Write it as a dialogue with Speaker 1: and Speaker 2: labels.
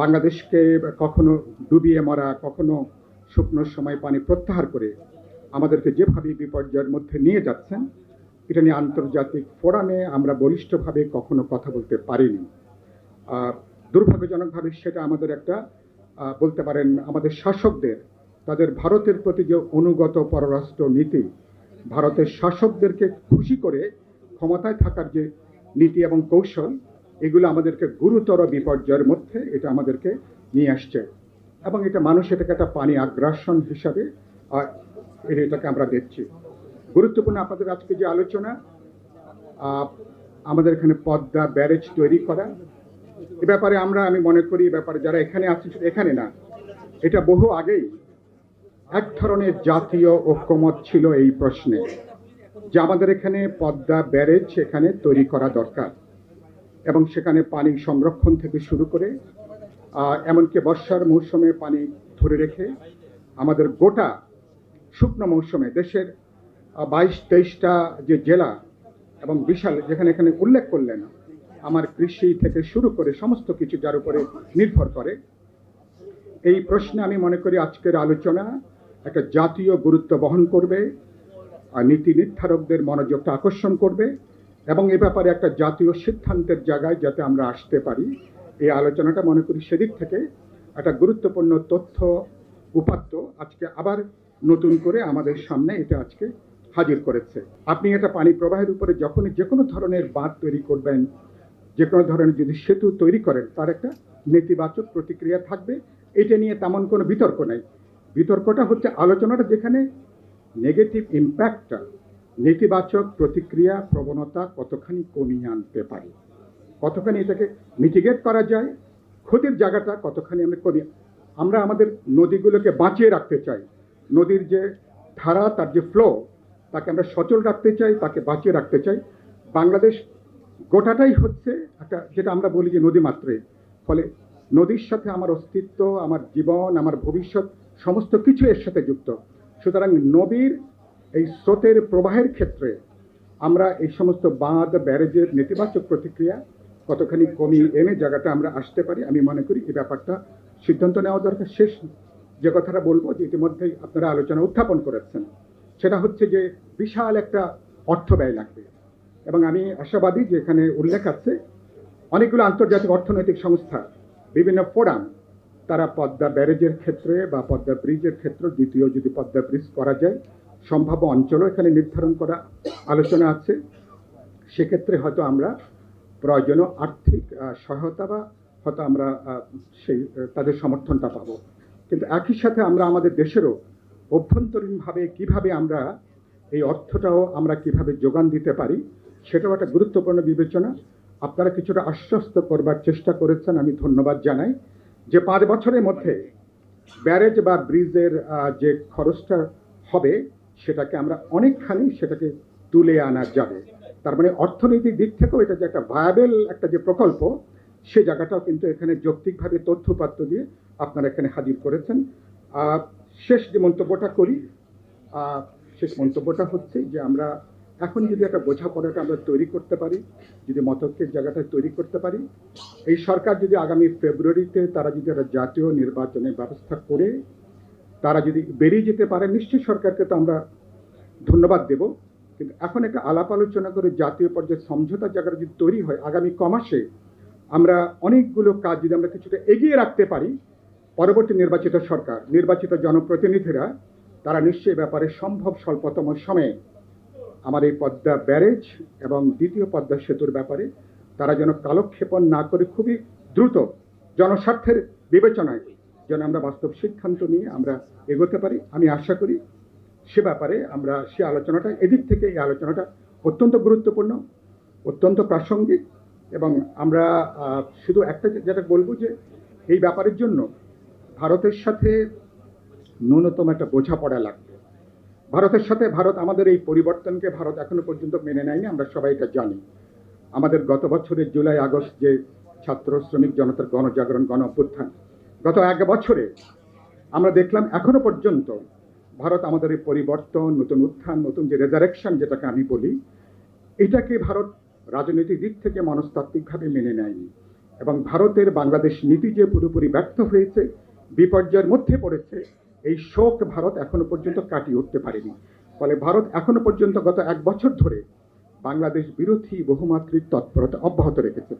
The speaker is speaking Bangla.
Speaker 1: বাংলাদেশকে কখনো ডুবিয়ে মরা, কখনো শুকনোর সময় পানি প্রত্যাহার করে আমাদেরকে যেভাবে বিপর্যয়ের মধ্যে নিয়ে যাচ্ছেন, এটা নিয়ে আন্তর্জাতিক ফোরামে আমরা বলিষ্ঠভাবে কখনো কথা বলতে পারিনি। দুর্ভাগ্যজনকভাবে সেটা আমাদের একটা বলতে পারেন আমাদের শাসকদের, তাদের ভারতের প্রতি যে অনুগত পররাষ্ট্র নীতি, ভারতের শাসকদেরকে খুশি করে ক্ষমতায় থাকার যে নীতি এবং কৌশল এগুলো আমাদেরকে গুরুতর বিপর্যয়ের মধ্যে এটা আমাদেরকে নিয়ে আসছে। এবং এটা মানুষ এটাকে একটা পানি আগ্রাসন হিসাবে এটাকে আমরা দেখছি। গুরুত্বপূর্ণ আপনাদের আজকে যে আলোচনা আমাদের এখানে পদ্মা ব্যারেজ তৈরি করা। এ ব্যাপারে আমরা আমি মনে করি এ ব্যাপারে যারা এখানে আছেন এখানে না, এটা বহু আগেই এক ধরনের জাতীয় ঐক্যমত ছিল এই প্রশ্নে, যে আমাদের এখানে পদ্মা ব্যারেজ এখানে তৈরি করা দরকার। এবং সেখানে পানি সংরক্ষণ থেকে শুরু করে এমনকি বর্ষার মৌসুমে পানি ধরে রেখে আমাদের গোটা শুকনো মৌসুমে দেশের বাইশ তেইশটা যে জেলা এবং বিশাল যেখানে এখানে উল্লেখ করলেন, আমার কৃষি থেকে শুরু করে সমস্ত কিছু যার উপরে নির্ভর করে। এই প্রশ্নে আমি মনে করি আজকের আলোচনা একটা জাতীয় গুরুত্ব বহন করবে, আর নীতি নির্ধারকদের মনোযোগটা আকর্ষণ করবে। এবং এ ব্যাপারে একটা জাতীয় সিদ্ধান্তের জায়গায় যাতে আমরা আসতে পারি, এই আলোচনাটা মনে করি সেদিক থেকে একটা গুরুত্বপূর্ণ তথ্য উপাত্ত আজকে আবার নতুন করে আমাদের সামনে এটা আজকে হাজির করেছে। আপনি এটা পানি প্রবাহের উপরে যখনই যে কোনো ধরনের বাঁধ তৈরি করবেন, যে কোনো ধরনের যদি সেতু তৈরি করেন, তার একটা নেতিবাচক প্রতিক্রিয়া থাকবে। এটা নিয়ে তেমন কোনো বিতর্ক নেই। বিতর্কটা হচ্ছে আলোচনাটা যেখানে নেগেটিভ ইম্প্যাক্টটা নেতিবাচক প্রতিক্রিয়া প্রবণতা কতখানি কমিয়ে আনতে পারি? কতখানি এটাকে মিটিগেট করা যায়? ক্ষতির জায়গাটা কতখানি আমরা কমিয়ে আমরা আমাদের নদীগুলোকে বাঁচিয়ে রাখতে চাই। নদীর যে ধারা, তার যে ফ্লো তাকে আমরা সচল রাখতে চাই, তাকে বাঁচিয়ে রাখতে চাই। বাংলাদেশ গোটাটাই হচ্ছে একটা যেটা আমরা বলি যে নদী মাত্রে। ফলে নদীর সাথে আমার অস্তিত্ব, আমার জীবন, আমার ভবিষ্যৎ, সমস্ত কিছু এর সাথে যুক্ত। সুতরাং নদীর এই স্রোতের প্রবাহের ক্ষেত্রে আমরা এই সমস্ত বাঁধ, ব্যারেজের নেতিবাচক প্রতিক্রিয়া কতখানি কমিয়ে এনে জায়গাটা আমরা আসতে পারি, আমি মনে করি এই ব্যাপারটা সিদ্ধান্ত নেওয়া দরকার। শেষ যে কথাটা বলব যে ইতিমধ্যেই আপনারা আলোচনা উত্থাপন করেছেন, সেটা হচ্ছে যে বিশাল একটা অর্থ ব্যয় লাগবে। এবং আমি আশাবাদী যে এখানে উল্লেখ আছে, অনেকগুলো আন্তর্জাতিক অর্থনৈতিক সংস্থা, বিভিন্ন ফোরাম, তারা পদ্মা ব্যারেজের ক্ষেত্রে বা পদ্মা ব্রিজের ক্ষেত্রে, দ্বিতীয় যদি পদ্মা ব্রিজ করা যায় সম্ভাব্য অঞ্চলও এখানে নির্ধারণ করা আলোচনা আছে। সেক্ষেত্রে হয়তো আমরা প্রয়োজনীয় আর্থিক সহায়তা বা হয়তো আমরা সেই, তাদের সমর্থনটা পাবো। কিন্তু একই সাথে আমরা আমাদের দেশেরও অভ্যন্তরীণভাবে কীভাবে আমরা এই অর্থটাও আমরা কীভাবে যোগান দিতে পারি, সেটাও একটা গুরুত্বপূর্ণ বিবেচনা। আপনারা কিছুটা আশ্বস্ত করবার চেষ্টা করেছেন, আমি ধন্যবাদ জানাই। যে পাঁচ বছরের মধ্যে ব্যারেজ বা ব্রিজের যে খরচটা হবে সেটাকে আমরা অনেকখানি সেটাকে তুলে আনা যাবে। তার মানে অর্থনৈতিক দিক থেকেও এটা যে একটা ভায়াবেল একটা যে প্রকল্প, সে জায়গাটাও কিন্তু এখানে যৌক্তিকভাবে তথ্যপাত্র দিয়ে আপনারা এখানে হাজির করেছেন। শেষ যে মন্তব্যটা করি শেষ মন্তব্যটা হচ্ছে যে আমরা এখন যদি একটা বোঝাপড়াটা আমরা তৈরি করতে পারি, যদি মতকের জায়গাটা তৈরি করতে পারি, এই সরকার যদি আগামী ফেব্রুয়ারিতে তারা যদি একটা জাতীয় নির্বাচনের ব্যবস্থা করে তারা যদি বেরিয়ে যেতে পারে, নিশ্চয়ই সরকারকে তো আমরা ধন্যবাদ দেব। কিন্তু এখন একটা আলাপ আলোচনা করে জাতীয় পর্যায়ে সমঝোতা জায়গাটা যদি তৈরি হয়, আগামী কমাসে আমরা অনেকগুলো কাজ যদি আমরা কিছুটা এগিয়ে রাখতে পারি, পরবর্তী নির্বাচিত সরকার, নির্বাচিত জনপ্রতিনিধিরা, তারা নিশ্চয়ই ব্যাপারে সম্ভব স্বল্পতম সময়ে আমার এই পদ্মা ব্যারেজ এবং দ্বিতীয় পদ্মা সেতুর ব্যাপারে তারা যেন কালক্ষেপণ না করে খুবই দ্রুত জনস্বার্থের বিবেচনায় যেন আমরা বাস্তব সিদ্ধান্ত নিয়ে আমরা এগোতে পারি। আমি আশা করি সে ব্যাপারে আমরা সে আলোচনাটা, এদিক থেকে এই আলোচনাটা অত্যন্ত গুরুত্বপূর্ণ, অত্যন্ত প্রাসঙ্গিক এবং আমরা শুধু একটা যেটা বলব যে, এই ব্যাপারের জন্য ভারতের সাথে ন্যূনতম একটা বোঝাপড়া লাগবে। ভারতের সাথে ভারত, আমাদের এই পরিবর্তনকে ভারত এখনও পর্যন্ত মেনে নেয়নি, আমরা সবাই এটা জানি। আমাদের গত বছরের জুলাই আগস্ট যে ছাত্র, শ্রমিক জনতার গণজাগরণ গণ অভ্যুত্থান গত এক বছরে আমরা দেখলাম এখনও পর্যন্ত ভারত আমাদের এই পরিবর্তন, নতুন উত্থান, নতুন যে রেজারেকশন যেটাকে আমি বলি, এটাকে ভারত রাজনৈতিক দিক থেকে মনস্তাত্ত্বিকভাবে মেনে নেয়নি এবং ভারতের বাংলাদেশ নীতি যে পুরোপুরি ব্যর্থ হয়েছে, বিপর্যয়ের মধ্যে পড়েছে, এই শোক ভারত এখনও পর্যন্ত কাটিয়ে উঠতে পারেনি। ফলে ভারত এখনও পর্যন্ত গত এক বছর ধরে বাংলাদেশ বিরোধী বহুমাত্রিক তৎপরতা অব্যাহত রেখেছে।